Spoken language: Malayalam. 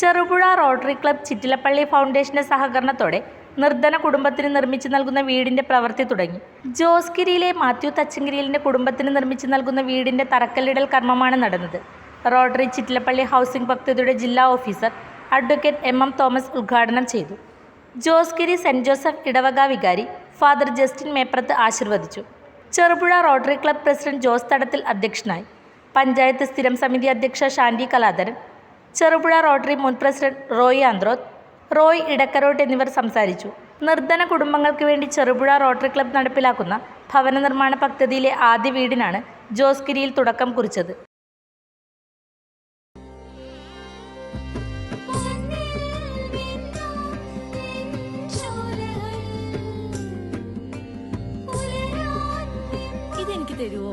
ചെറുപുഴ റോട്ടറി ക്ലബ് ചിറ്റിലപ്പള്ളി ഫൗണ്ടേഷന്റെ സഹകരണത്തോടെ നിർധന കുടുംബത്തിന് നിർമ്മിച്ചു നൽകുന്ന വീടിന്റെ പ്രവൃത്തി തുടങ്ങി. ജോസ്ഗിരിയിലെ മാത്യു തച്ചങ്കരിലിന്റെ കുടുംബത്തിന് നിർമ്മിച്ചു നൽകുന്ന വീടിന്റെ തറക്കല്ലിടൽ കർമ്മമാണ് നടന്നത്. റോട്ടറി ചിറ്റിലപ്പള്ളി ഹൗസിംഗ് പദ്ധതിയുടെ ജില്ലാ officer advocate M M Thomas ഉദ്ഘാടനം ചെയ്തു. ജോസ്ഗിരി സെന്റ് ജോസഫ് ഇടവക വികാരി father Justin Meprath ആശീർവദിച്ചു. Cherupuzha rotary club president Jose Thadathil അധ്യക്ഷനായി. പഞ്ചായത്ത് സ്ഥിരം സമിതി അധ്യക്ഷ ഷാൻഡി കലാധരൻ. ചെറുപുഴ റോട്ടറി മുൻ president Roy Anthroth Roy Edakkarottu എന്നിവർ സംസാരിച്ചു. നിർധന കുടുംബങ്ങൾക്ക് വേണ്ടി ചെറുപുഴ റോട്ടറി ക്ലബ് നടപ്പിലാക്കുന്ന ഭവന നിർമ്മാണ പദ്ധതിയിലെ ആദ്യ വീടിനാണ് ജോസ്ഗിരിയിൽ തുടക്കം കുറിച്ചത്. തരുവോ?